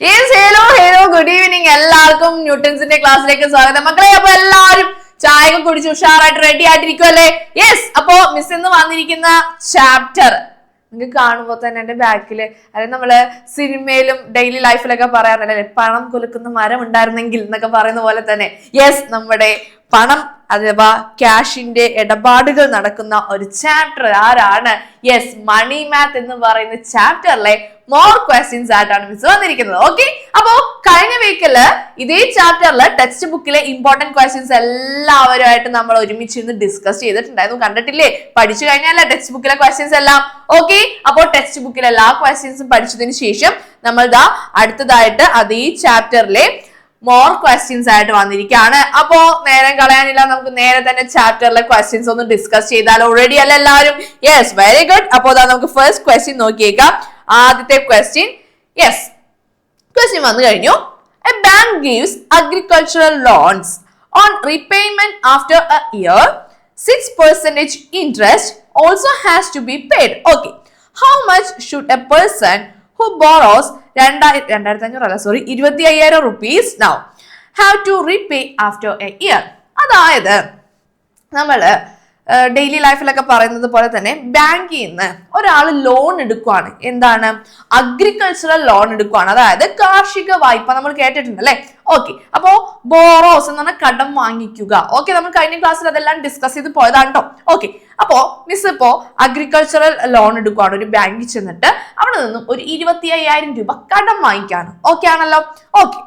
Hello hello good evening എല്ലാവർക്കും ന്യൂട്ടൻസിന്റെ ക്ലാസ്സിലേക്ക് സ്വാഗതം. മക്കളെ അപ്പൊ എല്ലാവരും ചായ ഒക്കെ കുടിച്ച് ഉഷാറായിട്ട് റെഡി ആയിട്ടിരിക്കുമല്ലേ യെസ് അപ്പോ മിസ് ഇന്ന് വന്നിരിക്കുന്ന ചാപ്റ്റർ നിങ്ങൾക്ക് കാണുമ്പോൾ തന്നെ എന്റെ ബാക്കിൽ അതായത് നമ്മൾ സിനിമയിലും ഡെയിലി ലൈഫിലൊക്കെ പറയാറുണ്ടല്ലേ? പണം കുലുക്കുന്ന മരം ഉണ്ടായിരുന്നെങ്കിൽ എന്നൊക്കെ പറയുന്ന പോലെ തന്നെ. യെസ് നമ്മുടെ പണം അഥവാ ക്യാഷിന്റെ ഇടപാടുകൾ നടക്കുന്ന ഒരു ചാപ്റ്റർ ആരാണ്? യെസ് മണി മാത്ത് എന്ന് പറയുന്ന ചാപ്റ്ററിലെ മോർ ക്വസ്റ്റ്യൻസ് ആയിട്ടാണ് മിസ് വന്നിരിക്കുന്നത്. ഓക്കെ അപ്പോ കഴിഞ്ഞ വീക്കിൽ ഇതേ ചാപ്റ്ററിൽ ടെക്സ്റ്റ് ബുക്കിലെ ഇമ്പോർട്ടന്റ് ക്വസ്റ്റ്യൻസ് എല്ലാവരുമായിട്ട് നമ്മൾ ഒരുമിച്ച് ഇന്ന് ഡിസ്കസ് ചെയ്തിട്ടുണ്ടായിരുന്നു. കണ്ടിട്ടില്ലേ? പഠിച്ചു കഴിഞ്ഞാലേ ടെക്സ്റ്റ് ബുക്കിലെ ക്വസ്റ്റ്യൻസ് എല്ലാം. ഓക്കെ അപ്പോ ടെക്സ്റ്റ് ബുക്കിലെ എല്ലാ ക്വസ്റ്റ്യൻസും പഠിച്ചതിന് ശേഷം നമ്മൾ ദാ അടുത്തതായിട്ട് അതേ ചാപ്റ്ററിലെ മോർ ക്വസ്റ്റ്യൻസ് ആയിട്ട് വന്നിരിക്കുകയാണ്. അപ്പോ നേരം കളയാനില്ല. നമുക്ക് നേരെ തന്നെ ചാപ്റ്ററിലെ ക്വസ്റ്റ്യൻസ് ഒന്ന് ഡിസ്കസ് ചെയ്താൽ ഓൾറെഡി അല്ല എല്ലാവരും? യെസ് വെരി ഗുഡ് അപ്പോ അതാ നമുക്ക് ഫസ്റ്റ് ക്വസ്റ്റ്യൻ നോക്കിയേക്കാം. ആദ്യത്തെ ക്വസ്റ്റ്യൻ യെസ് ക്വസ്റ്റ്യൻ വന്നു കഴിഞ്ഞു. A bank gives agricultural loans on repayment after a year six percentage interest also has to be paid okay how much should a person who borrows രണ്ടായിരം രണ്ടായിരത്തി അഞ്ഞൂറ് അല്ല sorry ഇരുപത്തി അയ്യായിരം rupees now have to repay after a year അതായത് നമ്മൾ daily ലൈഫിലൊക്കെ പറയുന്നത് പോലെ തന്നെ ബാങ്കിൽ നിന്ന് ഒരാൾ ലോൺ എടുക്കുവാണ്. എന്താണ്? അഗ്രികൾച്ചറൽ ലോൺ എടുക്കുവാണ്. അതായത് കാർഷിക വായ്പ നമ്മൾ കേട്ടിട്ടുണ്ട് അല്ലേ ഓക്കെ അപ്പോ ബോറോസ് എന്ന് പറഞ്ഞാൽ കടം വാങ്ങിക്കുക. ഓക്കെ നമ്മൾ കഴിഞ്ഞ ക്ലാസ്സിൽ അതെല്ലാം ഡിസ്കസ് ചെയ്ത് പോയതാണ് കേട്ടോ ഓക്കെ അപ്പോ മിസ് ഇപ്പോ അഗ്രികൾച്ചറൽ ലോൺ എടുക്കുവാണ്. ഒരു ബാങ്കിൽ ചെന്നിട്ട് അവിടെ നിന്നും ഒരു ഇരുപത്തി അയ്യായിരം രൂപ കടം വാങ്ങിക്കാണ്. ഓക്കെ ആണല്ലോ? ഓക്കെ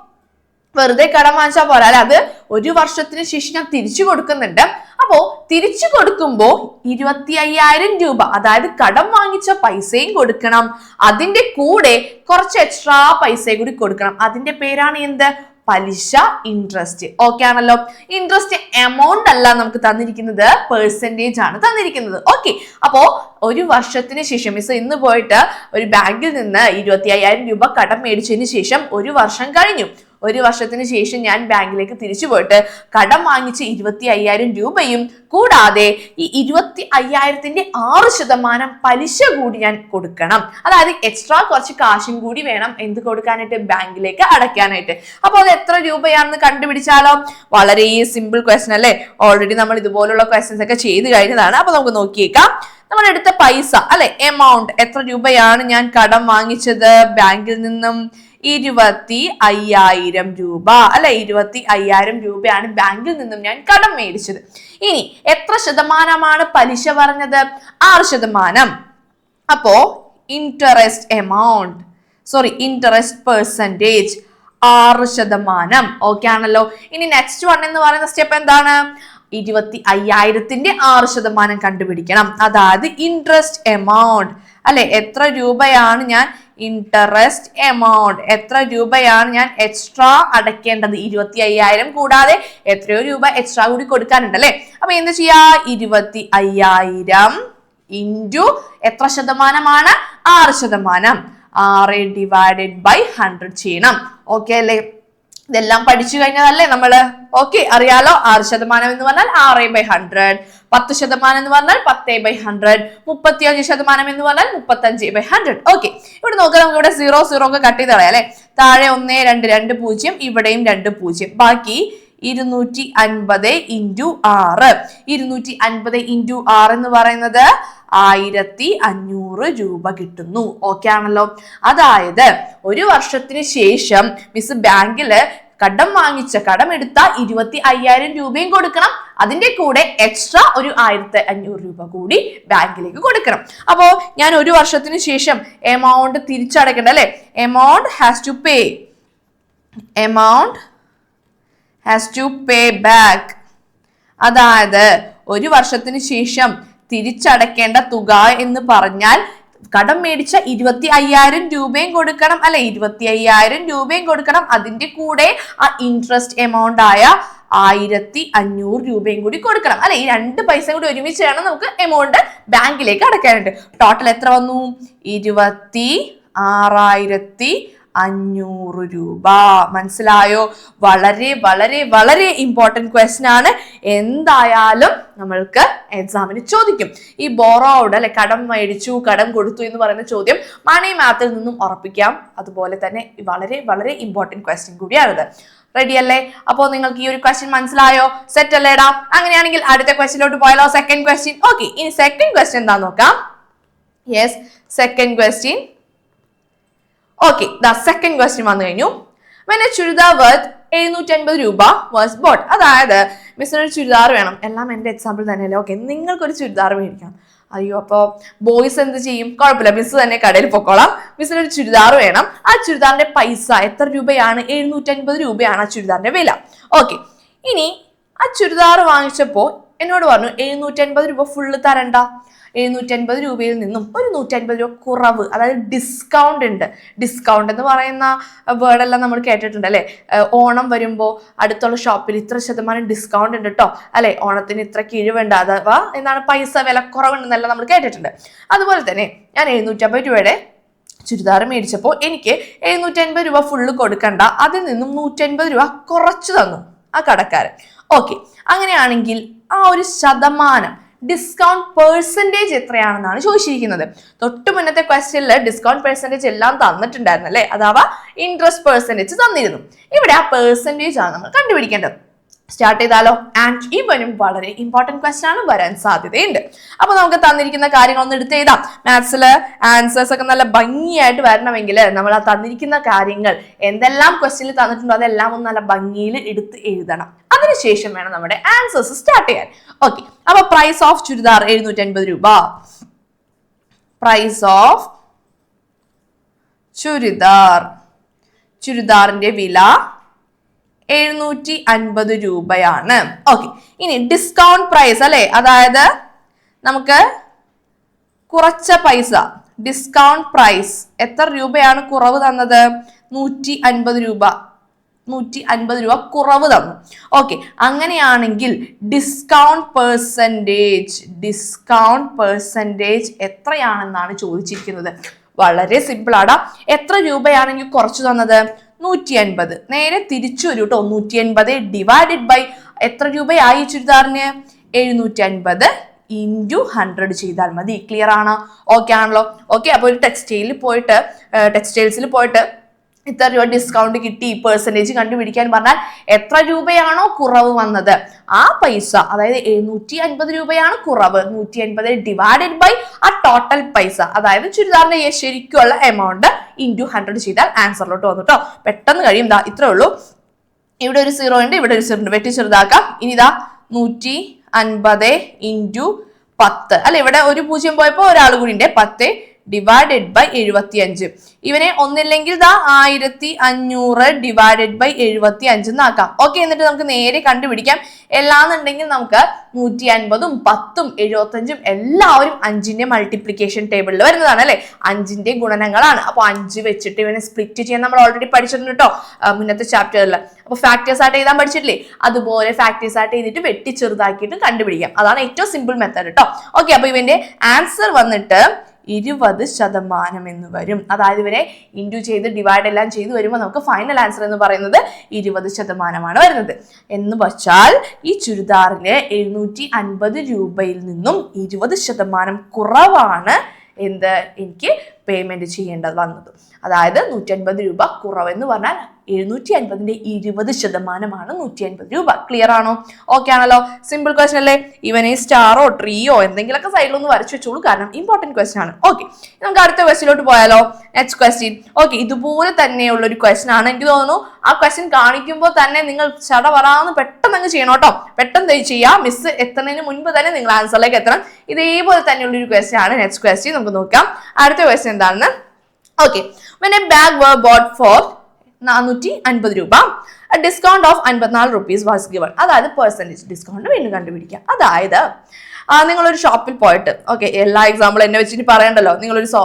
വെറുതെ കടം വാങ്ങിച്ചാൽ പോരാ അത് ഒരു വർഷത്തിന് ശേഷം ഞാൻ തിരിച്ചു കൊടുക്കുന്നുണ്ട്. അപ്പോ തിരിച്ചു കൊടുക്കുമ്പോ ഇരുപത്തി അയ്യായിരം രൂപ അതായത് കടം വാങ്ങിച്ച പൈസയും കൊടുക്കണം. അതിന്റെ കൂടെ കുറച്ച് എക്സ്ട്രാ പൈസയും കൂടി കൊടുക്കണം. അതിന്റെ പേരാണ് എന്ത്? പലിശ ഇൻട്രസ്റ്റ് ഓക്കെ ആണല്ലോ. ഇൻട്രസ്റ്റ് എമൗണ്ട് അല്ല നമുക്ക് തന്നിരിക്കുന്നത് പെർസെന്റേജ് ആണ് തന്നിരിക്കുന്നത്. ഓക്കെ അപ്പോൾ ഒരു വർഷത്തിന് ശേഷം മിസ് ഇന്ന് പോയിട്ട് ഒരു ബാങ്കിൽ നിന്ന് ഇരുപത്തി അയ്യായിരം രൂപ കടം മേടിച്ചതിന് ശേഷം ഒരു വർഷം കഴിഞ്ഞു. ഒരു വർഷത്തിന് ശേഷം ഞാൻ ബാങ്കിലേക്ക് തിരിച്ചു പോയിട്ട് കടം വാങ്ങിച്ച ഇരുപത്തി അയ്യായിരം രൂപയും കൂടാതെ ഈ ഇരുപത്തി അയ്യായിരത്തിന്റെ ആറ് ശതമാനം പലിശ കൂടി ഞാൻ കൊടുക്കണം. അതായത് എക്സ്ട്രാ കുറച്ച് കാശും കൂടി വേണം എന്ത് കൊടുക്കാനായിട്ട്? ബാങ്കിലേക്ക് അടയ്ക്കാനായിട്ട്. അപ്പോൾ അത് എത്ര രൂപയാണെന്ന് കണ്ടുപിടിച്ചാലോ? വളരെ സിമ്പിൾ ക്വസ്റ്റൻ അല്ലേ? ഓൾറെഡി നമ്മൾ ഇതുപോലുള്ള ക്വസ്റ്റ്യൻസ് ഒക്കെ ചെയ്ത് കഴിഞ്ഞതാണ്. അപ്പൊ നമുക്ക് നോക്കിയേക്കാം. നമ്മൾ എടുത്ത പൈസ അല്ലെ? എമൗണ്ട് എത്ര രൂപയാണ് ഞാൻ കടം വാങ്ങിച്ചത്? ബാങ്കിൽ നിന്നും ഇരുപത്തി അയ്യായിരം രൂപ. അല്ലെ? ഇരുപത്തി അയ്യായിരം രൂപയാണ് ബാങ്കിൽ നിന്നും ഞാൻ കടം മേടിച്ചത്. ഇനി എത്ര ശതമാനമാണ് പലിശ പറഞ്ഞത്? ആറ് ശതമാനം. അപ്പോ interest amount sorry interest percentage ആറ് ശതമാനം. ഓക്കെ ആണല്ലോ. ഇനി നെക്സ്റ്റ് വൺ എന്ന് പറയുന്ന സ്റ്റെപ്പ് എന്താണ്? ഇരുപത്തി അയ്യായിരത്തിന്റെ ആറ് ശതമാനം കണ്ടുപിടിക്കണം. അതായത് ഇൻട്രസ്റ്റ് എമൗണ്ട് അല്ലെ? എത്ര രൂപയാണ് ഞാൻ ഇൻട്രസ്റ്റ് എമൗണ്ട് എത്ര രൂപയാണ് ഞാൻ എക്സ്ട്രാ അടയ്ക്കേണ്ടത്? ഇരുപത്തി അയ്യായിരം കൂടാതെ എത്രയോ രൂപ എക്സ്ട്രാ കൂടി കൊടുക്കാനുണ്ട് അല്ലെ? അപ്പൊ എന്ത് ചെയ്യാ? ഇരുപത്തി അയ്യായിരം ഇന്റു എത്ര ശതമാനമാണ്? ആറ് ശതമാനം. ആറ് ഡിവൈഡഡ് ബൈ ഹൺഡ്രഡ് ചെയ്യണം. ഓക്കെ അല്ലേ? ഇതെല്ലാം പഠിച്ചു കഴിഞ്ഞതല്ലേ നമ്മൾ? ഓക്കെ അറിയാലോ? ആറ് ശതമാനം എന്ന് പറഞ്ഞാൽ ആറ് ബൈ ഹൺഡ്രഡ് പത്ത് ശതമാനം എന്ന് പറഞ്ഞാൽ പത്ത് ബൈ ഹൺഡ്രഡ് മുപ്പത്തി അഞ്ച് ശതമാനം എന്ന് പറഞ്ഞാൽ മുപ്പത്തഞ്ച് ബൈ ഹൺഡ്രഡ് ഓക്കെ ഇവിടെ നോക്കാം നമുക്ക് ഇവിടെ സീറോ സീറോ ഒക്കെ കട്ട് ചെയ്ത് കളയാം അല്ലെ? താഴെ ഒന്ന് രണ്ട് രണ്ട് പൂജ്യം ഇവിടെയും രണ്ട് പൂജ്യം. ബാക്കി ഇരുന്നൂറ്റി അൻപത് ഇന്റു ആറ്. ഇരുന്നൂറ്റി അൻപത് ഇന്റു ആറ് എന്ന് പറയുന്നത് ആയിരത്തി അഞ്ഞൂറ് രൂപ കിട്ടുന്നു. ഓക്കെ ആണല്ലോ. അതായത് ഒരു വർഷത്തിന് ശേഷം മിസ് ബാങ്കിൽ കടം വാങ്ങിച്ച കടം എടുത്ത ഇരുപത്തി അയ്യായിരം രൂപയും കൊടുക്കണം. അതിന്റെ കൂടെ എക്സ്ട്രാ ഒരു ആയിരത്തി അഞ്ഞൂറ് രൂപ കൂടി ബാങ്കിലേക്ക് കൊടുക്കണം. അപ്പോ ഞാൻ ഒരു വർഷത്തിന് ശേഷം എമൗണ്ട് തിരിച്ചടക്കേണ്ട അല്ലെ? Amount has to pay amount has to pay back അതായത് ഒരു വർഷത്തിന് ശേഷം തിരിച്ചടക്കേണ്ട തുക എന്ന് പറഞ്ഞാൽ കടം മേടിച്ച ഇരുപത്തി അയ്യായിരം രൂപയും കൊടുക്കണം അല്ലെ ഇരുപത്തി അയ്യായിരം രൂപയും കൊടുക്കണം. അതിന്റെ കൂടെ ആ ഇൻട്രസ്റ്റ് എമൗണ്ട് ആയ ആയിരത്തി അഞ്ഞൂറ് രൂപയും കൂടി കൊടുക്കണം. അല്ലെ ഈ രണ്ട് പൈസ കൂടി ഒരുമിച്ച് വേണം നമുക്ക് എമൗണ്ട് ബാങ്കിലേക്ക് അടയ്ക്കാനുണ്ട് ടോട്ടൽ എത്ര വന്നു? ഇരുപത്തി ആറായിരത്തി അഞ്ഞൂറ് രൂപ. മനസ്സിലായോ? വളരെ വളരെ വളരെ ഇമ്പോർട്ടന്റ് ക്വസ്റ്റൻ ആണ്. എന്തായാലും നമ്മൾക്ക് എക്സാമിന് ചോദിക്കും. ഈ ബോറോഡ് അല്ലെ കടം മേടിച്ചു കടം കൊടുത്തു എന്ന് പറയുന്ന ചോദ്യം മണി മാത്തിൽ നിന്നും ഉറപ്പിക്കാം. അതുപോലെ തന്നെ വളരെ വളരെ ഇമ്പോർട്ടന്റ് ക്വസ്റ്റ്യൻ കൂടിയാണിത്. റെഡി അല്ലേ? അപ്പോൾ നിങ്ങൾക്ക് ഈ ഒരു ക്വസ്റ്റ്യൻ മനസ്സിലായോ? സെറ്റ് അല്ലേടാ അങ്ങനെയാണെങ്കിൽ അടുത്ത ക്വസ്റ്റ്യനിലോട്ട് പോയാലോ? സെക്കൻഡ് ക്വസ്റ്റ്യൻ ഓക്കെ ഇനി സെക്കൻഡ് ക്വസ്റ്റ്യൻ എന്താ നോക്കാം. Yes second question okay the second question വന്നു കഴിഞ്ഞു. വെൻ എ ചുരിദാർ വർത്ത് എഴുന്നൂറ്റി അൻപത് രൂപ വാസ് ബോട്ട് അതായത് മിസ്സിനൊരു ചുരിദാർ വേണം. എല്ലാം എന്റെ എക്സാമ്പിൾ തന്നെയല്ലേ? ഓക്കെ നിങ്ങൾക്കൊരു ചുരിദാർ മേടിക്കണം അയ്യോ അപ്പോൾ ബോയ്സ് എന്ത് ചെയ്യും? കുഴപ്പമില്ല മിസ് തന്നെ കടയിൽ പൊക്കോളാം. മിസ്സിനൊരു ചുരിദാർ വേണം. ആ ചുരിദാറിന്റെ പൈസ എത്ര രൂപയാണ്? എഴുന്നൂറ്റി അൻപത് രൂപയാണ് ആ ചുരിദാറിന്റെ വില. ഓക്കെ ഇനി ആ ചുരിദാർ വാങ്ങിച്ചപ്പോൾ എന്നോട് പറഞ്ഞു എഴുന്നൂറ്റി അൻപത് രൂപ ഫുള്ള് തരണ്ട. എഴുന്നൂറ്റി അൻപത് രൂപയിൽ നിന്നും ഒരു നൂറ്റി അൻപത് രൂപ കുറവ് അതായത് ഡിസ്കൗണ്ട് ഉണ്ട്. ഡിസ്കൗണ്ട് എന്ന് പറയുന്ന വേർഡെല്ലാം നമ്മൾ കേട്ടിട്ടുണ്ട് അല്ലേ? ഓണം വരുമ്പോൾ അടുത്തുള്ള ഷോപ്പിൽ ഇത്ര ശതമാനം ഡിസ്കൗണ്ട് ഉണ്ട് കേട്ടോ അല്ലെ? ഓണത്തിന് ഇത്ര കിഴിവുണ്ട് അഥവാ എന്താണ് പൈസ വില കുറവുണ്ടെന്നെല്ലാം നമ്മൾ കേട്ടിട്ടുണ്ട്. അതുപോലെ തന്നെ ഞാൻ എഴുന്നൂറ്റമ്പത് രൂപയുടെ ചുരിദാർ മേടിച്ചപ്പോൾ എനിക്ക് എഴുന്നൂറ്റി അൻപത് രൂപ ഫുള്ള് കൊടുക്കണ്ട. അതിൽ നിന്നും നൂറ്റൻപത് രൂപ കുറച്ച് തന്നു ആ കടക്കാരൻ. ഓക്കെ അങ്ങനെയാണെങ്കിൽ ആ ഒരു ശതമാനം ഡിസ്കൗണ്ട് പേഴ്സന്റേജ് എത്രയാണെന്നാണ് ചോദിച്ചിരിക്കുന്നത്. തൊട്ട് മുന്നത്തെ ക്വസ്റ്റ്യനിൽ ഡിസ്കൗണ്ട് പേഴ്സന്റേജ് എല്ലാം തന്നിട്ടുണ്ടായിരുന്നു അല്ലേ? അഥവാ ഇൻട്രസ്റ്റ് പേഴ്സന്റേജ് തന്നിരുന്നു. ഇവിടെ ആ പേഴ്സന്റേജ് ആണ് നമ്മൾ കണ്ടുപിടിക്കേണ്ടത്. സ്റ്റാർട്ട് ചെയ്താലോ? ആൻഡ് ഇവനും വളരെ ഇമ്പോർട്ടന്റ് ക്വസ്റ്റൻ ആണ്. വരാൻ സാധ്യതയുണ്ട്. അപ്പൊ നമുക്ക് തന്നിരിക്കുന്ന കാര്യങ്ങളൊന്ന് എടുത്ത് എഴുതാം. മാത്സിൽ ആൻസേഴ്സ് ഒക്കെ നല്ല ഭംഗിയായിട്ട് വരണമെങ്കിൽ നമ്മൾ ആ തന്നിരിക്കുന്ന കാര്യങ്ങൾ എന്തെല്ലാം ക്വസ്റ്റ്യനിൽ തന്നിട്ടുണ്ടോ അതെല്ലാം ഒന്ന് നല്ല ഭംഗിയിൽ എടുത്ത് എഴുതണം. അതിനുശേഷം വേണം നമ്മുടെ ആൻസേഴ്സ് സ്റ്റാർട്ട് ചെയ്യാൻ. ഓക്കെ അപ്പൊ പ്രൈസ് ഓഫ് ചുരിദാർ എഴുന്നൂറ്റി രൂപ. Price of churidar. ചുരിദാറിന്റെ വില എഴുന്നൂറ്റി അൻപത് രൂപയാണ്. ഓക്കെ ഇനി ഡിസ്കൗണ്ട് പ്രൈസ് അല്ലെ? അതായത് നമുക്ക് കുറച്ച പൈസ ഡിസ്കൗണ്ട് പ്രൈസ് എത്ര രൂപയാണ് കുറവ് തന്നത്? നൂറ്റി അൻപത് രൂപ. നൂറ്റി അൻപത് രൂപ കുറവ് തന്നു. ഓക്കെ അങ്ങനെയാണെങ്കിൽ ഡിസ്കൗണ്ട് പേഴ്സന്റേജ് ഡിസ്കൗണ്ട് പേഴ്സന്റേജ് എത്രയാണെന്നാണ് ചോദിച്ചിരിക്കുന്നത്. വളരെ സിമ്പിളാടാ എത്ര രൂപയാണെങ്കിൽ കുറച്ച് തന്നത്? നൂറ്റി അൻപത് നേരെ തിരിച്ചു വരും കേട്ടോ നൂറ്റി അൻപത് ഡിവൈഡഡ് ബൈ എത്ര രൂപയായി ചുരിദാറിന്? എഴുന്നൂറ്റി അൻപത് ഇന്റു ഹൺഡ്രഡ് ചെയ്താൽ മതി. ക്ലിയർ ആണോ? ഓക്കെ ആണല്ലോ. ഓക്കെ അപ്പോൾ ഒരു ടെക്സ്റ്റൈലിൽ പോയിട്ട് ടെക്സ്റ്റൈൽസിൽ പോയിട്ട് ഇത്ര രൂപ ഡിസ്കൗണ്ട് കിട്ടി പെർസെന്റേജ് കണ്ടുപിടിക്കാൻ പറഞ്ഞാൽ എത്ര രൂപയാണോ കുറവ് വന്നത്. ആ പൈസ അതായത് എഴുന്നൂറ്റി അൻപത് രൂപയാണ് കുറവ്. നൂറ്റി അൻപത് ഡിവൈഡഡ് ബൈ ആ ടോട്ടൽ പൈസ അതായത് ചുരിദാറിന്റെ ശരിക്കുള്ള എമൗണ്ട് ഇന്റു ഹൺഡ്രഡ് ചെയ്താൽ ആൻസറിലോട്ട് വന്നു കേട്ടോ പെട്ടെന്ന് കഴിയും. ദാ ഇത്രേ ഉള്ളൂ. ഇവിടെ ഒരു സീറോ ഉണ്ട് ഇവിടെ ഒരു സീറോ ഉണ്ട്. വെട്ടി ചെറുതാക്കാം. ഇനി ഇതാ നൂറ്റി അൻപത് ഇന്റു പത്ത്. അല്ല ഇവിടെ ഒരു പൂജ്യം പോയപ്പോൾ ഒരാൾ കൂടി ഉണ്ട്. പത്ത് ഡിവൈഡഡ് ബൈ എഴുപത്തി അഞ്ച് ഇവനെ ഒന്നില്ലെങ്കിൽ ദാ ആയിരത്തി അഞ്ഞൂറ് ഡിവൈഡഡ് ബൈ എഴുപത്തി അഞ്ച് എന്നാക്കാം. ഓക്കെ എന്നിട്ട് നമുക്ക് നേരെ കണ്ടുപിടിക്കാം. എല്ലാന്നുണ്ടെങ്കിൽ നമുക്ക് നൂറ്റി അൻപതും പത്തും എഴുപത്തഞ്ചും എല്ലാവരും അഞ്ചിന്റെ മൾട്ടിപ്ലിക്കേഷൻ ടേബിളിൽ വരുന്നതാണ് അല്ലെ? അഞ്ചിന്റെ ഗുണനങ്ങളാണ്. അപ്പൊ അഞ്ച് വെച്ചിട്ട് ഇവനെ സ്പ്ലിറ്റ് ചെയ്യാൻ നമ്മൾ ഓൾറെഡി പഠിച്ചിട്ടുണ്ട് കേട്ടോ മുന്നത്തെ ചാപ്റ്ററിൽ അപ്പൊ ഫാക്ടേഴ്സ് ആയിട്ട് എഴുതാൻ പഠിച്ചിട്ടില്ലേ? അതുപോലെ ഫാക്ടേഴ്സ് ആയിട്ട് എഴുതിയിട്ട് വെട്ടി ചെറുതാക്കിയിട്ട് കണ്ടുപിടിക്കാം. അതാണ് ഏറ്റവും സിമ്പിൾ മെത്തേഡ് കേട്ടോ ഓക്കെ അപ്പൊ ഇവന്റെ ആൻസർ വന്നിട്ട് ഇരുപത് ശതമാനം എന്ന് വരും. അതായത് ഇവരെ ഇൻഡ്യൂ ചെയ്ത് ഡിവൈഡ് എല്ലാം ചെയ്ത് വരുമ്പോൾ നമുക്ക് ഫൈനൽ ആൻസർ എന്ന് പറയുന്നത് ഇരുപത് ശതമാനമാണ് വരുന്നത്. എന്ന് വച്ചാൽ ഈ ചുരിദാറിന് എഴുന്നൂറ്റി അൻപത് രൂപയിൽ നിന്നും ഇരുപത് ശതമാനം കുറവാണ് എന്ത് എനിക്ക് പേയ്മെന്റ് ചെയ്യേണ്ടത് വന്നത്. അതായത് നൂറ്റി അൻപത് രൂപ കുറവെന്ന് പറഞ്ഞാൽ എഴുന്നൂറ്റി അൻപതിന്റെ ഇരുപത് ശതമാനമാണ് നൂറ്റി അൻപത് രൂപ. ക്ലിയർ ആണോ? ഓക്കെ ആണല്ലോ. സിമ്പിൾ ക്വസ്റ്റൻ അല്ലേ? ഇവനെ സ്റ്റാറോ ട്രീയോ എന്തെങ്കിലുമൊക്കെ സൈഡിലൊന്ന് വരച്ചു വെച്ചോളൂ. കാരണം ഇമ്പോർട്ടന്റ് ക്വസ്റ്റൻ ആണ്. ഓക്കെ നമുക്ക് അടുത്ത ക്വസ്റ്റിലോട്ട് പോയാലോ? നെക്സ്റ്റ് ക്വസ്റ്റ്യൻ ഓക്കെ ഇതുപോലെ തന്നെയുള്ള ഒരു ക്വസ്റ്റൻ ആണ് എനിക്ക് തോന്നുന്നു. ആ ക്വസ്റ്റ്യൻ കാണിക്കുമ്പോൾ തന്നെ നിങ്ങൾ ചട വരാന്ന് പെട്ടെന്ന് അങ്ങ് ചെയ്യണം കേട്ടോ. പെട്ടെന്ന് ചെയ്യാം. മിസ് എത്തുന്നതിന് മുൻപ് തന്നെ നിങ്ങൾ ആൻസറിലേക്ക് എത്തണം. ഇതേപോലെ തന്നെയുള്ള ഒരു ക്വസ്റ്റ്യൻ ആണ്. നെക്സ്റ്റ് ക്വസ്റ്റ്യൻ നമുക്ക് നോക്കാം. അടുത്ത ക്വസ്റ്റ്യൻ എന്താണെന്ന് okay when a bag was bought for നാനൂറ്റി അൻപത് രൂപ ഡിസ്കൗണ്ട് ഓഫ് അൻപത്തിനാല് റുപ്പീസ് വാസ് ഗിവൺ അതായത് പെർസെന്റേജ് ഡിസ്കൗണ്ട് വീണ്ടും കണ്ടുപിടിക്കുക അതായത് നിങ്ങളൊരു ഷോപ്പിൽ പോയിട്ട് ഓക്കെ എല്ലാ എക്സാമ്പിൾ എന്നെ വെച്ചിട്ട് പറയണ്ടല്ലോ. നിങ്ങളൊരു സോ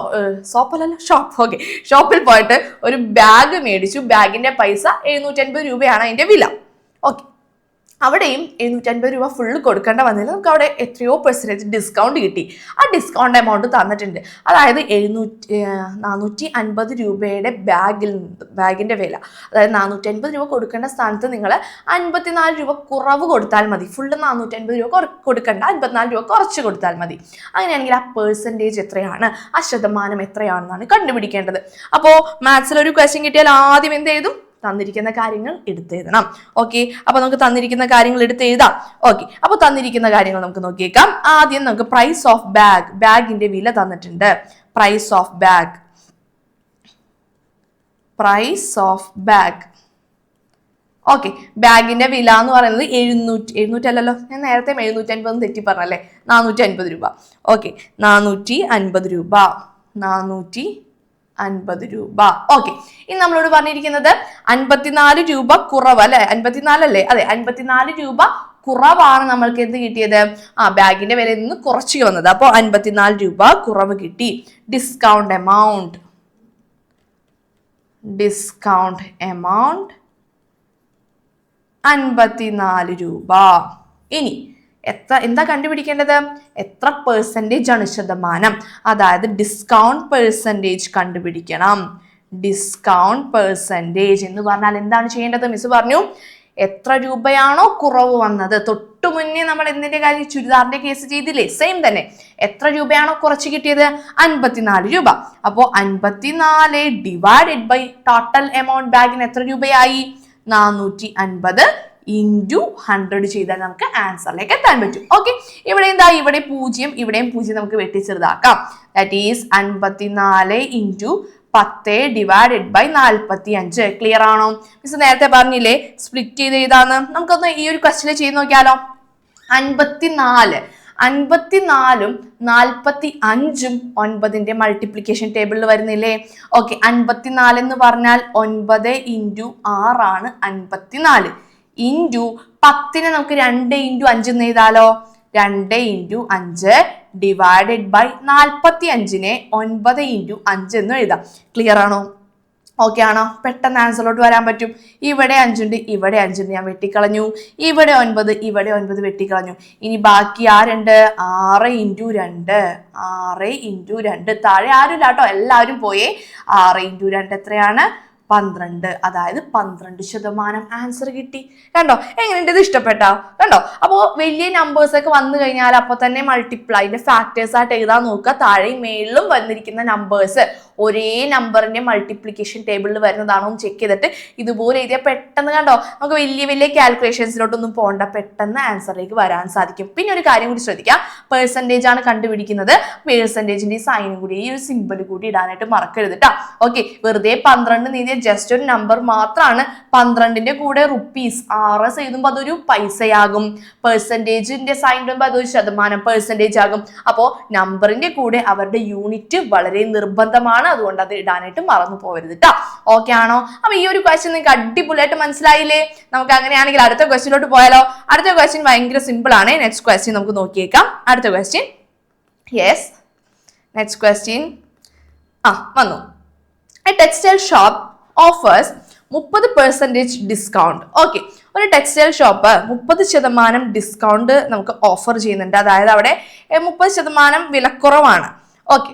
സോപ്പല്ലല്ലോ ഷോപ്പ് ഓക്കെ ഷോപ്പിൽ പോയിട്ട് ഒരു ബാഗ് മേടിച്ചു. ബാഗിന്റെ പൈസ എഴുന്നൂറ്റി അൻപത് രൂപയാണ് അതിന്റെ വില. ഓക്കെ അവിടെയും എഴുന്നൂറ്റൻപത് രൂപ ഫുള്ള് കൊടുക്കേണ്ട വന്നില്ല നമുക്ക് അവിടെ എത്രയോ പെർസെന്റേജ് ഡിസ്കൗണ്ട് കിട്ടി. ആ ഡിസ്കൗണ്ട് എമൗണ്ട് തന്നിട്ടുണ്ട്. അതായത് എഴുന്നൂറ്റി നാനൂറ്റി അൻപത് രൂപയുടെ ബാഗിൽ ബാഗിന്റെ വില. അതായത് നാനൂറ്റി അൻപത് രൂപ കൊടുക്കേണ്ട സ്ഥാനത്ത് നിങ്ങൾ അൻപത്തിനാല് രൂപ കുറവ് കൊടുത്താൽ മതി. ഫുള്ള് നാനൂറ്റി അൻപത് രൂപ കൊടുക്കേണ്ട. അൻപത്തിനാല് രൂപ കുറച്ച് കൊടുത്താൽ മതി. അങ്ങനെയാണെങ്കിൽ ആ പേഴ്സന്റേജ് എത്രയാണ്? ആ ശതമാനം എത്രയാണെന്നാണ് കണ്ടുപിടിക്കേണ്ടത്. അപ്പോൾ മാത്സിൽ ഒരു ക്വസ്റ്റ്യൻ കിട്ടിയാൽ ആദ്യം എന്ത് ചെയ്തും തന്നിരിക്കുന്ന കാര്യങ്ങൾ എടുത്തെഴുതണം. ഓക്കെ അപ്പൊ നമുക്ക് തന്നിരിക്കുന്ന കാര്യങ്ങൾ എടുത്ത് എഴുതാം ഓക്കെ അപ്പൊ തന്നിരിക്കുന്ന കാര്യങ്ങൾ നമുക്ക് നോക്കിയേക്കാം. ആദ്യം നമുക്ക് പ്രൈസ് ഓഫ് ബാഗ് ബാഗിന്റെ വില തന്നിട്ടുണ്ട്. Price of bag price of bag okay ബാഗിന്റെ വില എന്ന് പറയുന്നത് എഴുന്നൂറ്റി എഴുന്നൂറ്റല്ലല്ലോ? ഞാൻ നേരത്തെ എഴുന്നൂറ്റി അൻപത് തെറ്റി പറഞ്ഞല്ലേ നാനൂറ്റി അൻപത് രൂപ. ഓക്കെ നാനൂറ്റി അൻപത് രൂപ. നാനൂറ്റി അൻപത് രൂപ. ഓക്കെ ഇനി നമ്മളോട് പറഞ്ഞിരിക്കുന്നത് അൻപത്തിനാല് രൂപ കുറവ് അല്ലെ? അൻപത്തിനാലല്ലേ അതെ അൻപത്തിനാല് രൂപ കുറവാണ് നമ്മൾക്ക് എന്ത് കിട്ടിയത്? ആ ബാഗിന്റെ വില നിന്ന് കുറച്ച് വന്നത്. അപ്പോൾ അൻപത്തിനാല് രൂപ കുറവ് കിട്ടി. ഡിസ്കൗണ്ട് എമൗണ്ട് ഡിസ്കൗണ്ട് എമൗണ്ട് അൻപത്തിനാല് രൂപ. ഇനി എത്ര എന്താ കണ്ടുപിടിക്കേണ്ടത്? എത്ര പേഴ്സന്റേജ് ആണ് ശതമാനം? അതായത് ഡിസ്കൗണ്ട് പേഴ്സന്റേജ് കണ്ടുപിടിക്കണം. ഡിസ്കൗണ്ട് പേഴ്സന്റേജ് എന്ന് പറഞ്ഞാൽ എന്താണ് ചെയ്യേണ്ടത്? മിസ് പറഞ്ഞു. എത്ര രൂപയാണോ കുറവ് വന്നത്. തൊട്ടു മുന്നേ നമ്മൾ എന്തിന്റെ കാര്യം? ചുരിദാറിന്റെ കേസ് ചെയ്തില്ലേ? സെയിം തന്നെ. എത്ര രൂപയാണോ കുറച്ച് കിട്ടിയത്? അൻപത്തിനാല് രൂപ. അപ്പോൾ അൻപത്തിനാല് ഡിവൈഡഡ് ബൈ ടോട്ടൽ എമൗണ്ട് ബാഗിന് എത്ര രൂപയായി? നാനൂറ്റി അൻപത് ഇന്റു ഹൺഡ്രഡ് ചെയ്താൽ നമുക്ക് ആൻസറിലേക്ക് എത്താൻ പറ്റും. ഓക്കെ ഇവിടെ എന്താ? ഇവിടെ പൂജ്യം ഇവിടെയും പൂജ്യം നമുക്ക് വെട്ടിച്ചെറുതാക്കാം. ദാറ്റ് ഈസ് അൻപത്തിനാല് ഇന്റു പത്ത് ഡിവൈഡഡ് ബൈ നാൽപ്പത്തി അഞ്ച് ക്ലിയർ ആണോ? മിസ് നേരത്തെ പറഞ്ഞില്ലേ? സ്പ്ലിറ്റ് ചെയ്ത് ഏതാണ്? നമുക്കൊന്ന് ഈ ഒരു ക്വസ്റ്റിൽ ചെയ്ത് നോക്കിയാലോ. അൻപത്തിനാല്. അൻപത്തിനാലും നാൽപ്പത്തി അഞ്ചും ഒൻപതിന്റെ മൾട്ടിപ്ലിക്കേഷൻ ടേബിളിൽ വരുന്നില്ലേ? ഓക്കെ അൻപത്തിനാല് എന്ന് പറഞ്ഞാൽ ഒൻപത് ഇന്റു ആറാണ് അൻപത്തിനാല്. ഇന്റു പത്തിന് നമുക്ക് രണ്ട് ഇന്റു അഞ്ച് എന്ന് എഴുതാലോ? രണ്ട് ഇന്റു അഞ്ച് ഡിവൈഡഡ് ബൈ നാൽപ്പത്തി അഞ്ചിനെ ഒൻപത് ഇന്റു അഞ്ച് എന്ന് എഴുതാം. ക്ലിയർ ആണോ? ഓക്കെ ആണോ? പെട്ടെന്ന് ആൻസറിലോട്ട് വരാൻ പറ്റും. ഇവിടെ അഞ്ചുണ്ട് ഇവിടെ അഞ്ചുണ്ട് ഞാൻ വെട്ടിക്കളഞ്ഞു. ഇവിടെ ഒൻപത് ഇവിടെ ഒൻപത് വെട്ടിക്കളഞ്ഞു. ഇനി ബാക്കി ആരുണ്ട്? ആറ് ഇന്റു രണ്ട് ആറ് ഇന്റു രണ്ട്. താഴെ ആരുമില്ല കേട്ടോ എല്ലാവരും പോയേ. ആറ് ഇന്റു രണ്ട് എത്രയാണ്? പന്ത്രണ്ട് അതായത് പന്ത്രണ്ട് ശതമാനം ആൻസർ കിട്ടി. കണ്ടോ? എങ്ങനെയുണ്ട്? ഇത് ഇഷ്ടപ്പെട്ടോ? കണ്ടോ? അപ്പോൾ വലിയ നമ്പേഴ്സ് ഒക്കെ വന്നു കഴിഞ്ഞാൽ അപ്പോൾ തന്നെ മൾട്ടിപ്ലൈ അതിന്റെ ഫാക്ടേഴ്സ് ആയിട്ട് എഴുതാൻ നോക്കുക. താഴെയും മേളിലും വന്നിരിക്കുന്ന നമ്പേഴ്സ് ഒരേ നമ്പറിന്റെ മൾട്ടിപ്ലിക്കേഷൻ ടേബിളിൽ വരുന്നതാണോ. ചെക്ക് ചെയ്തിട്ട് ഇതുപോലെ എഴുതിയാൽ പെട്ടെന്ന് കണ്ടോ? നമുക്ക് വലിയ വലിയ കാൽക്കുലേഷൻസിലോട്ടൊന്നും പോകണ്ട പെട്ടെന്ന് ആൻസറിലേക്ക് വരാൻ സാധിക്കും. പിന്നെ ഒരു കാര്യം കൂടി ശ്രദ്ധിക്കാം. പേഴ്സന്റേജ് ആണ് കണ്ടുപിടിക്കുന്നത്. പേഴ്സന്റേജിന്റെ സൈനും കൂടി ഈ ഒരു സിമ്പിൾ കൂടി ഇടാനായിട്ട് മറക്കരുത് കേട്ടോ ഓക്കെ വെറുതെ പന്ത്രണ്ട് നീതിയ ജസ്റ്റ് ഒരു നമ്പർ മാത്രമാണ് പന്ത്രണ്ടിന്റെ കൂടെ റുപ്പീസ് ആർ എസ് എഴുതുമ്പോൾ അതൊരു പൈസയാകും. പെർസെന്റേജിന്റെ സൈൻ ഇടുമ്പോൾ അതൊരു ശതമാനം പെർസെന്റേജ് ആകും. അപ്പോൾ നമ്പറിന്റെ കൂടെ അവരുടെ യൂണിറ്റ് വളരെ നിർബന്ധമാണ്. അതുകൊണ്ട് അത് ഇടാനായിട്ട് മറന്നു പോകരുത് കേട്ടോ ഓക്കെ ആണോ? അപ്പൊ ഈ ഒരു ക്വസ്റ്റ്യൻ നിങ്ങൾക്ക് അടിപൊളിയായിട്ട് മനസ്സിലായില്ലേ? നമുക്ക് അങ്ങനെയാണെങ്കിൽ അടുത്ത ക്വസ്റ്റ്യനിലോട്ട് പോയാലോ? അടുത്ത ക്വസ്റ്റ്യൻ ഭയങ്കര സിമ്പിൾ ആണ്. നെക്സ്റ്റ് ക്വസ്റ്റ്യൻ നമുക്ക് നോക്കിയേക്കാം. അടുത്ത ക്വസ്റ്റ്യൻ യെസ് നെക്സ്റ്റ് ക്വസ്റ്റ്യൻ ആ വന്നു. എ ടെക്സ്റ്റൈൽ ഷോപ്പ് ഓഫേഴ്സ് മുപ്പത് പെർസെന്റേജ് ഡിസ്കൗണ്ട് ഓക്കെ ഒരു ടെക്സ്റ്റൈൽ ഷോപ്പ് മുപ്പത് ശതമാനം ഡിസ്കൗണ്ട് നമുക്ക് ഓഫർ ചെയ്യുന്നുണ്ട്. അതായത് അവിടെ മുപ്പത് ശതമാനം വിലക്കുറവാണ്. Okay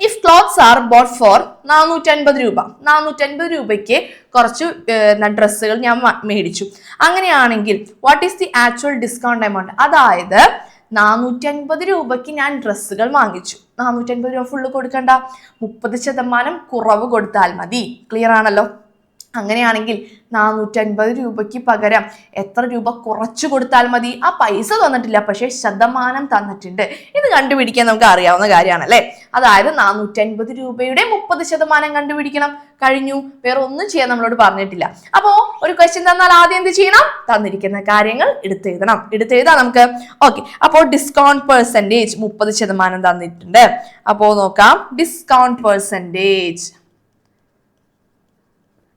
if clothes are bought for നാനൂറ്റൻപത് രൂപ. നാനൂറ്റൻപത് രൂപയ്ക്ക് കുറച്ച് ഡ്രസ്സുകൾ ഞാൻ മേടിച്ചു. അങ്ങനെയാണെങ്കിൽ what is the actual discount amount അതായത് നാനൂറ്റൻപത് രൂപയ്ക്ക് ഞാൻ ഡ്രസ്സുകൾ വാങ്ങിച്ചു. നാനൂറ്റൻപത് രൂപ ഫുള്ള് കൊടുക്കണ്ട. മുപ്പത് ശതമാനം കുറവ് കൊടുത്താൽ മതി. ക്ലിയർ ആണല്ലോ? അങ്ങനെയാണെങ്കിൽ നാനൂറ്റൻപത് രൂപയ്ക്ക് പകരം എത്ര രൂപ കുറച്ചു കൊടുത്താൽ മതി? ആ പൈസ തന്നിട്ടില്ല പക്ഷേ ശതമാനം തന്നിട്ടുണ്ട്. ഇത് കണ്ടുപിടിക്കാൻ നമുക്ക് അറിയാവുന്ന കാര്യമാണല്ലേ? അതായത് നാനൂറ്റൻപത് രൂപയുടെ മുപ്പത് ശതമാനം കണ്ടുപിടിക്കണം. കഴിഞ്ഞു. വേറെ ഒന്നും ചെയ്യാൻ നമ്മളോട് പറഞ്ഞിട്ടില്ല. അപ്പോ ഒരു ക്വസ്റ്റ്യൻ തന്നാൽ ആദ്യം എന്ത് ചെയ്യണം? തന്നിരിക്കുന്ന കാര്യങ്ങൾ എടുത്തെഴുതണം. എടുത്തെഴുതാം നമുക്ക്. ഓക്കെ അപ്പോൾ ഡിസ്കൗണ്ട് പെർസെന്റേജ് മുപ്പത് ശതമാനം തന്നിട്ടുണ്ട്. അപ്പോൾ നോക്കാം. ഡിസ്കൗണ്ട് പെർസെന്റേജ്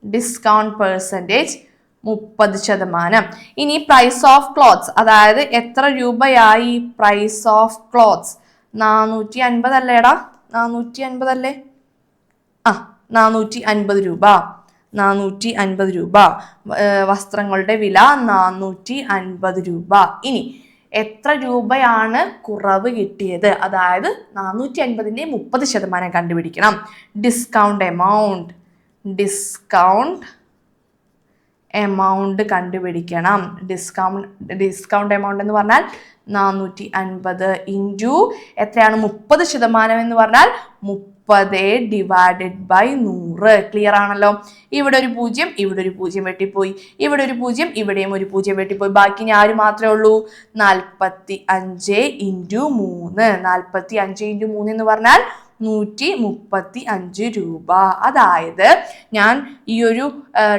ഡിസ്കൗണ്ട് പെർസെന്റേജ് മുപ്പത് ശതമാനം. ഇനി പ്രൈസ് ഓഫ് ക്ലോത്ത്സ് അതായത് എത്ര രൂപയായി പ്രൈസ് ഓഫ് ക്ലോത്ത്സ് നാനൂറ്റി അൻപതല്ലേടാ നാനൂറ്റി അൻപതല്ലേ ആ നാനൂറ്റി അൻപത് രൂപ. നാനൂറ്റി അൻപത് രൂപ വസ്ത്രങ്ങളുടെ വില നാനൂറ്റി അൻപത് രൂപ. ഇനി എത്ര രൂപയാണ് കുറവ് കിട്ടിയത്? അതായത് നാനൂറ്റി അൻപതിന്റെ മുപ്പത് ശതമാനം കണ്ടുപിടിക്കണം. ഡിസ്കൗണ്ട് എമൗണ്ട് ഡിസ്കൗണ്ട് എമൗണ്ട് കണ്ടുപിടിക്കണം. ഡിസ്കൗണ്ട് ഡിസ്കൗണ്ട് എമൗണ്ട് എന്ന് പറഞ്ഞാൽ നാനൂറ്റി അൻപത് ഇന്റു എത്രയാണ്? മുപ്പത് ശതമാനം എന്ന് പറഞ്ഞാൽ മുപ്പത് ഡിവൈഡഡ് ബൈ നൂറ്. ക്ലിയർ ആണല്ലോ? ഇവിടെ ഒരു പൂജ്യം ഇവിടെ ഒരു പൂജ്യം വെട്ടിപ്പോയി. ഇവിടെ ഒരു പൂജ്യം ഇവിടെയും ഒരു പൂജ്യം വെട്ടിപ്പോയി. ബാക്കി ഞാൻ ആര് മാത്രമേ ഉള്ളൂ? നാൽപ്പത്തി അഞ്ച് ഇന്റു മൂന്ന്. നാൽപ്പത്തി അഞ്ച് ഇന്റു മൂന്ന് എന്ന് പറഞ്ഞാൽ നൂറ്റി മുപ്പത്തി അഞ്ച് രൂപ. അതായത് ഞാൻ ഈ ഒരു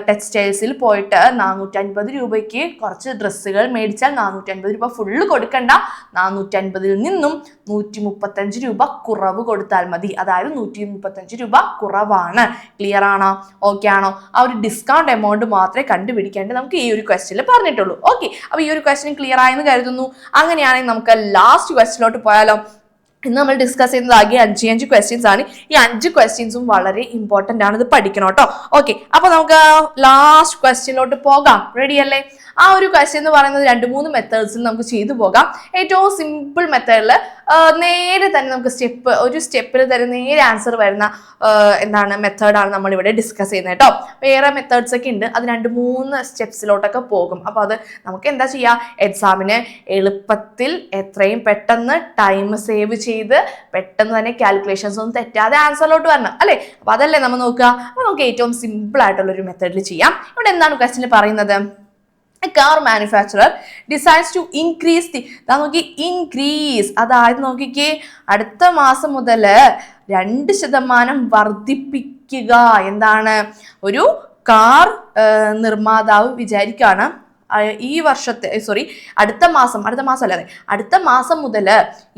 ടെക്സ്റ്റൈൽസിൽ പോയിട്ട് നാനൂറ്റൻപത് രൂപയ്ക്ക് കുറച്ച് ഡ്രസ്സുകൾ മേടിച്ചാൽ നാനൂറ്റൻപത് രൂപ ഫുള്ള് കൊടുക്കണ്ട. നാനൂറ്റൻപതിൽ നിന്നും നൂറ്റി മുപ്പത്തഞ്ച് രൂപ കുറവ് കൊടുത്താൽ മതി. അതായത് നൂറ്റി മുപ്പത്തഞ്ച് രൂപ കുറവാണ്. ക്ലിയർ ആണോ? ഓക്കെ ആണോ? ആ ഒരു ഡിസ്കൗണ്ട് എമൗണ്ട് മാത്രമേ കണ്ടുപിടിക്കേണ്ടത് നമുക്ക് ഈ ഒരു ക്വസ്റ്റിൽ പറഞ്ഞിട്ടുള്ളൂ. ഓക്കെ അപ്പോൾ ഈ ഒരു ക്വസ്റ്റ്യൻ ക്ലിയർ ആയെന്ന് കരുതുന്നു. അങ്ങനെയാണെങ്കിൽ നമുക്ക് ലാസ്റ്റ് ക്വസ്റ്റിനോട്ട് പോയാലോ? ഇന്ന് നമ്മൾ ഡിസ്കസ് ചെയ്യുന്നത് ആകെ അഞ്ച് അഞ്ച് ക്വസ്റ്റ്യൻസ് ആണ്. ഈ അഞ്ച് ക്വസ്റ്റ്യൻസും വളരെ ഇമ്പോർട്ടന്റ് ആണ്. ഇത് പഠിക്കണം കേട്ടോ. ഓക്കെ അപ്പോൾ നമുക്ക് ലാസ്റ്റ് ക്വസ്റ്റ്യനിലോട്ട് പോകാം. റെഡി അല്ലേ? ആ ഒരു ക്വസ്റ്റ്യൻ എന്ന് പറയുന്നത് രണ്ട് മൂന്ന് മെത്തേഡ്സിൽ നമുക്ക് ചെയ്തു പോകാം. ഏറ്റവും സിമ്പിൾ മെത്തേഡിൽ നേരെ തന്നെ നമുക്ക് സ്റ്റെപ്പ് ഒരു സ്റ്റെപ്പിൽ തന്നെ നേരെ ആൻസർ വരുന്ന എന്താണ് മെത്തേഡാണ് നമ്മളിവിടെ ഡിസ്കസ് ചെയ്യുന്നത് കേട്ടോ. വേറെ മെത്തേഡ്സ് ഒക്കെ ഉണ്ട്. അത് രണ്ട് മൂന്ന് സ്റ്റെപ്സിലോട്ടൊക്കെ പോകും. അപ്പോൾ അത് നമുക്ക് എന്താ ചെയ്യുക എക്സാമിന് എളുപ്പത്തിൽ എത്രയും പെട്ടെന്ന് ടൈം സേവ് ചെയ്ത് പെട്ടെന്ന് തന്നെ കാൽക്കുലേഷൻസ് ഒന്നും തെറ്റാതെ ആൻസറിലോട്ട് വരണം. അല്ലേ? അപ്പോൾ അതല്ലേ നമ്മൾ നോക്കുക? അപ്പോൾ നമുക്ക് ഏറ്റവും സിമ്പിൾ ആയിട്ടുള്ള ഒരു മെത്തേഡിൽ ചെയ്യാം. ഇവിടെ എന്താണ് ക്വസ്റ്റിന് പറയുന്നത്? Manufacturer decides to increase the ദാ നോക്കി ഇൻക്രീസ് അതായത് നോക്കിക്കേ അടുത്ത മാസം മുതൽ രണ്ട് ശതമാനം വർദ്ധിപ്പിക്കുക എന്താണ്? ഒരു കാർ നിർമ്മാതാവ് വിചാരിക്കുകയാണ് ഈ വർഷത്തെ സോറി അടുത്ത മാസം അടുത്ത മാസം അല്ലാതെ അടുത്ത മാസം മുതൽ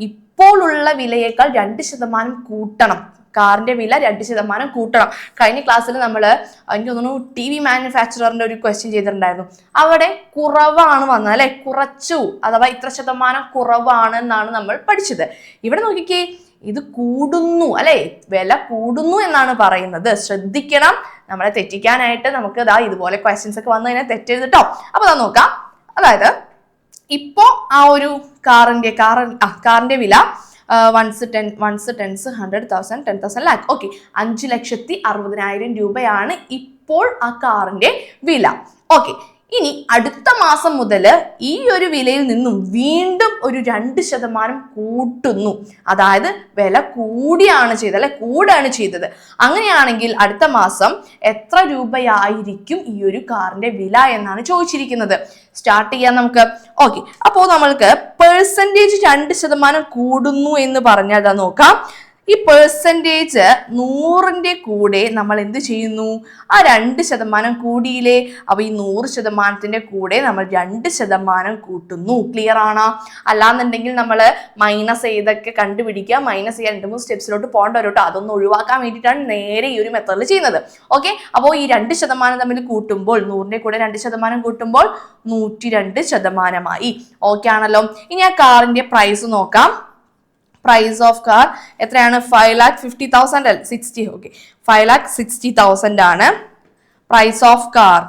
ഇപ്പോഴുള്ള വിലയേക്കാൾ രണ്ട് ശതമാനം കൂട്ടണം. കാറിന്റെ വില രണ്ട് ശതമാനം കൂട്ടണം. കഴിഞ്ഞ ക്ലാസ്സിൽ നമ്മൾ എനിക്ക് തോന്നുന്നു ടി വി മാനുഫാക്ചററിന്റെ ഒരു ക്വസ്റ്റ്യൻ ചെയ്തിട്ടുണ്ടായിരുന്നു. അവിടെ കുറവാണ് വന്നത് അല്ലെ? കുറച്ചു അഥവാ ഇത്ര ശതമാനം കുറവാണ് എന്നാണ് നമ്മൾ പഠിച്ചത്. ഇവിടെ നോക്കിക്കേ ഇത് കൂടുന്നു അല്ലെ? വില കൂടുന്നു എന്നാണ് പറയുന്നത്. ശ്രദ്ധിക്കണം. നമ്മളെ തെറ്റിക്കാനായിട്ട് നമുക്ക് ഇതാ ഇതുപോലെ ക്വസ്റ്റ്യൻസ് ഒക്കെ വന്നു കഴിഞ്ഞാൽ തെറ്റരുത് കേട്ടോ അപ്പൊ അതാ നോക്കാം. അതായത് ഇപ്പോ ആ ഒരു കാറിന്റെ കാറിന്റെ വില ones ten ones tens hundred thousand ten thousand lakh okay അഞ്ച് ലക്ഷത്തി അറുപതിനായിരം രൂപയാണ് ഇപ്പോൾ ആ കാറിന്റെ വില. ഓക്കെ ഇനി അടുത്ത മാസം മുതൽ ഈ ഒരു വിലയിൽ നിന്നും വീണ്ടും ഒരു രണ്ട് ശതമാനം കൂട്ടുന്നു. അതായത് വില കൂടിയാണ് ചെയ്തത് അല്ലെ? കൂടാണ് ചെയ്തത്. അങ്ങനെയാണെങ്കിൽ അടുത്ത മാസം എത്ര രൂപയായിരിക്കും ഈ ഒരു കാറിന്റെ വില എന്നാണ് ചോദിച്ചിരിക്കുന്നത്. സ്റ്റാർട്ട് ചെയ്യാം നമുക്ക്. ഓക്കെ അപ്പോൾ നമ്മൾക്ക് പെർസെന്റേജ് രണ്ട് ശതമാനം കൂടുന്നു എന്ന് പറഞ്ഞാൽ നോക്കാം. ഈ പെർസെന്റേജ് നൂറിന്റെ കൂടെ നമ്മൾ എന്ത് ചെയ്യുന്നു? ആ രണ്ട് ശതമാനം കൂടിയില്ലേ? അപ്പോൾ ഈ നൂറ് ശതമാനത്തിന്റെ കൂടെ നമ്മൾ രണ്ട് ശതമാനം കൂട്ടുന്നു. ക്ലിയർ ആണോ? അല്ലാന്നുണ്ടെങ്കിൽ നമ്മൾ മൈനസ് ചെയ്തൊക്കെ കണ്ടുപിടിക്കുക? മൈനസ് ചെയ്യാൻ രണ്ട് മൂന്ന് സ്റ്റെപ്സിലോട്ട് പോകേണ്ട ഒരു കേട്ടോ. അതൊന്ന് ഒഴിവാക്കാൻ വേണ്ടിയിട്ടാണ് നേരെ ഈ ഒരു മെത്തേഡിൽ ചെയ്യുന്നത്. ഓക്കെ അപ്പോൾ ഈ രണ്ട് ശതമാനം തമ്മിൽ കൂട്ടുമ്പോൾ നൂറിന്റെ കൂടെ രണ്ട് ശതമാനം കൂട്ടുമ്പോൾ നൂറ്റി രണ്ട് ശതമാനമായി. ഓക്കെ ആണല്ലോ? ഇനി ആ കാറിന്റെ പ്രൈസ് നോക്കാം. പ്രൈസ് ഓഫ് കാർ എത്രയാണ്? ഫൈവ് ലാക്ക് ഫിഫ്റ്റി തൗസൻഡ് അല്ല sixty okay five lakh sixty thousand ആണ് price of car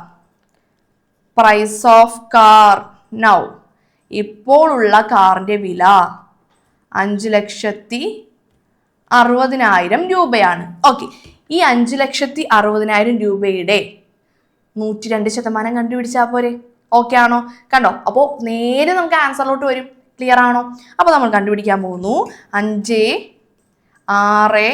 price of car now ഇപ്പോഴുള്ള കാറിന്റെ വില അഞ്ച് ലക്ഷത്തി അറുപതിനായിരം രൂപയാണ്. ഓക്കെ ഈ അഞ്ച് ലക്ഷത്തി അറുപതിനായിരം രൂപയുടെ നൂറ്റി രണ്ട് ശതമാനം കണ്ടുപിടിച്ചാൽ പോരെ. ഓക്കെ ആണോ? കണ്ടോ? അപ്പോൾ നേരെ നമുക്ക് ആൻസറിലോട്ട് വരും. ക്ലിയർ ആണോ? അപ്പോൾ നമ്മൾ കണ്ടുപിടിക്കാൻ പോകുന്നു. അഞ്ച് ആറ്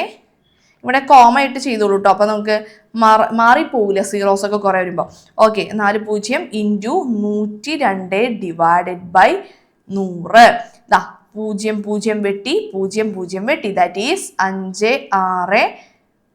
ഇവിടെ കോമ ഇട്ട് ചെയ്തോളൂ കേട്ടോ അപ്പോൾ നമുക്ക് മാറി മാറിപ്പോവില്ല സീറോസ് ഒക്കെ കുറേ വരുമ്പോൾ ഓക്കെ നാല് പൂജ്യം ഇന്റു നൂറ്റി രണ്ട് ഡിവൈഡഡ് ബൈ നൂറ്. ദാ പൂജ്യം പൂജ്യം വെട്ടി പൂജ്യം പൂജ്യം വെട്ടി. ദാറ്റ് ഈസ് അഞ്ച് ആറ്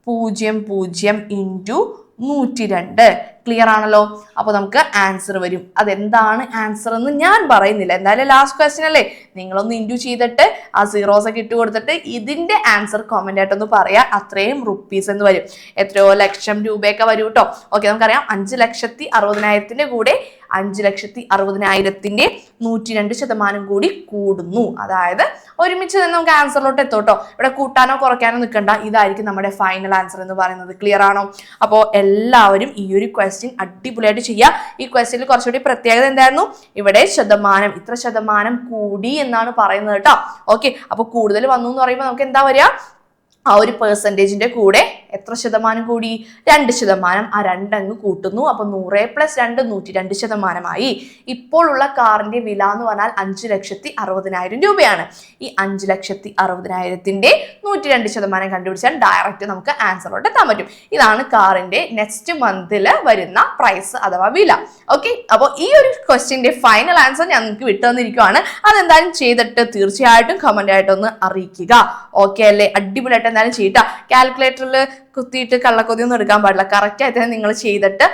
പൂജ്യം പൂജ്യം ഇന്റു നൂറ്റി രണ്ട് ക്ലിയർ ആണല്ലോ? അപ്പൊ നമുക്ക് ആൻസർ വരും. അതെന്താണ് ആൻസർ എന്ന് ഞാൻ പറയുന്നില്ല. എന്തായാലും ലാസ്റ്റ് ക്വസ്റ്റ്യൻ അല്ലേ? നിങ്ങളൊന്ന് ഇൻഡ്യൂ ചെയ്തിട്ട് ആ സീറോസ് ഒക്കെ ഇട്ട് കൊടുത്തിട്ട് ഇതിന്റെ ആൻസർ കോമന്റ് ആയിട്ടൊന്ന് പറയാ. അത്രയും റുപ്പീസ് എന്ന് വരും. എത്രയോ ലക്ഷം രൂപയൊക്കെ വരും കേട്ടോ ഓക്കെ നമുക്കറിയാം. അഞ്ച് ലക്ഷത്തി അറുപതിനായിരത്തിന്റെ കൂടെ അഞ്ച് ലക്ഷത്തി അറുപതിനായിരത്തിന്റെ നൂറ്റി രണ്ട് ശതമാനം കൂടി കൂടുന്നു. അതായത് ഒരുമിച്ച് തന്നെ നമുക്ക് ആൻസറിലോട്ട് എത്തും കേട്ടോ ഇവിടെ കൂട്ടാനോ കുറയ്ക്കാനോ നിൽക്കണ്ട ഇതായിരിക്കും നമ്മുടെ ഫൈനൽ ആൻസർ എന്ന് പറയുന്നത്. ക്ലിയർ ആണോ? അപ്പോൾ എല്ലാവരും ഈ ഒരു ക്വസ്റ്റ്യൻ അടിപൊളിയായിട്ട് ചെയ്യുക ഈ ക്വസ്റ്റ്യനിൽ കുറച്ചുകൂടി പ്രത്യേകത എന്തായിരുന്നു? ഇവിടെ ശതമാനം ഇത്ര ശതമാനം കൂടി എന്നാണ് പറയുന്നത് കേട്ടോ. ഓക്കെ അപ്പൊ കൂടുതൽ വന്നു എന്ന് പറയുമ്പോൾ നമുക്ക് എന്താ വരിക? ആ ഒരു പെർസെന്റേജിന്റെ കൂടെ എത്ര ശതമാനം കൂടി? രണ്ട് ശതമാനം. ആ രണ്ടങ്ങ് കൂട്ടുന്നു. അപ്പൊ നൂറ് പ്ലസ് രണ്ട് നൂറ്റി രണ്ട് ശതമാനമായി. ഇപ്പോഴുള്ള കാറിന്റെ വില എന്ന് പറഞ്ഞാൽ അഞ്ച് ലക്ഷത്തി അറുപതിനായിരം രൂപയാണ്. ഈ അഞ്ച് ലക്ഷത്തി അറുപതിനായിരത്തിന്റെ നൂറ്റി രണ്ട് ശതമാനം കണ്ടുപിടിച്ചാൽ ഡയറക്റ്റ് നമുക്ക് ആൻസറോട്ട് എത്താൻ പറ്റും. ഇതാണ് കാറിന്റെ നെക്സ്റ്റ് മന്തിൽ വരുന്ന പ്രൈസ് അഥവാ വില. ഓക്കെ അപ്പോൾ ഈ ഒരു ക്വസ്റ്റ്യന്റെ ഫൈനൽ ആൻസർ ഞാൻ നിങ്ങൾക്ക് വിട്ടു തന്നിരിക്കുവാണ്. അതെന്തായാലും ചെയ്തിട്ട് തീർച്ചയായിട്ടും കമന്റ് ആയിട്ടൊന്ന് അറിയിക്കുക. ഓക്കെ അല്ലേ? അടിപൊളിയായിട്ട് എന്തായാലും ചെയ്യട്ടോ കാൽക്കുലേറ്ററിൽ കുത്തിയിട്ട് കള്ളക്കൊതി ഒന്നും എടുക്കാൻ പാടില്ല. കറക്റ്റ് ആയിട്ട് നിങ്ങൾ ചെയ്തിട്ട്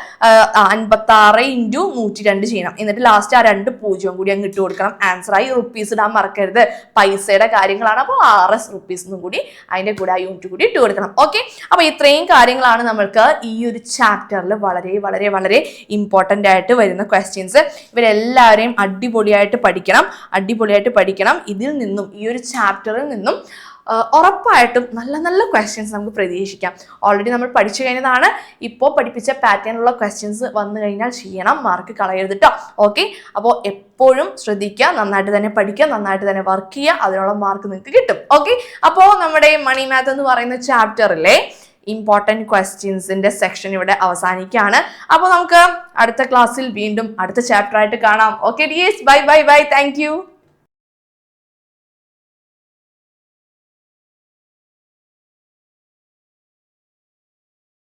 അൻപത്തി ആറ് ഇന്റു നൂറ്റി രണ്ട് ചെയ്യണം. എന്നിട്ട് ലാസ്റ്റ് ആ രണ്ട് പൂജ്യം കൂടി അങ്ങ് ഇട്ട് കൊടുക്കണം. ആൻസർ ആയി റുപ്പീസ് ഇടാൻ മറക്കരുത്. പൈസയുടെ കാര്യങ്ങളാണ്. അപ്പോൾ ആർ എസ് റുപ്പീസ് എന്നും കൂടി അതിന്റെ കൂടെ ആ യൂണിറ്റ് കൂടി ഇട്ട് കൊടുക്കണം. ഓക്കെ അപ്പോൾ ഇത്രയും കാര്യങ്ങളാണ് നമ്മൾക്ക് ഈ ഒരു ചാപ്റ്ററിൽ വളരെ വളരെ വളരെ ഇമ്പോർട്ടന്റ് ആയിട്ട് വരുന്ന ക്വസ്റ്റ്യൻസ് ഇവരെല്ലാവരെയും അടിപൊളിയായിട്ട് പഠിക്കണം. അടിപൊളിയായിട്ട് പഠിക്കണം. ഇതിൽ നിന്നും ഈ ഒരു ചാപ്റ്ററിൽ നിന്നും ഉറപ്പായിട്ടും നല്ല നല്ല ക്വസ്റ്റ്യൻസ് നമുക്ക് പ്രതീക്ഷിക്കാം. ഓൾറെഡി നമ്മൾ പഠിച്ചു കഴിഞ്ഞതാണ്. ഇപ്പോൾ പഠിപ്പിച്ച പാറ്റേണിലുള്ള ക്വസ്റ്റ്യൻസ് വന്നു കഴിഞ്ഞാൽ ചെയ്യണം മാർക്ക് കളയരുത് കേട്ടോ ഓക്കെ അപ്പോൾ എപ്പോഴും ശ്രദ്ധിക്കുക നന്നായിട്ട് തന്നെ പഠിക്കുക നന്നായിട്ട് തന്നെ വർക്ക് ചെയ്യുക അതിനുള്ള മാർക്ക് നിങ്ങൾക്ക് കിട്ടും. ഓക്കെ അപ്പോൾ നമ്മുടെ മണി മാത്ത് എന്ന് പറയുന്ന ചാപ്റ്ററിലെ ഇമ്പോർട്ടന്റ് ക്വസ്റ്റ്യൻസിന്റെ സെക്ഷൻ ഇവിടെ അവസാനിക്കുകയാണ്. അപ്പോൾ നമുക്ക് അടുത്ത ക്ലാസ്സിൽ വീണ്ടും അടുത്ത ചാപ്റ്ററായിട്ട് കാണാം. Okay dears bye bye bye thank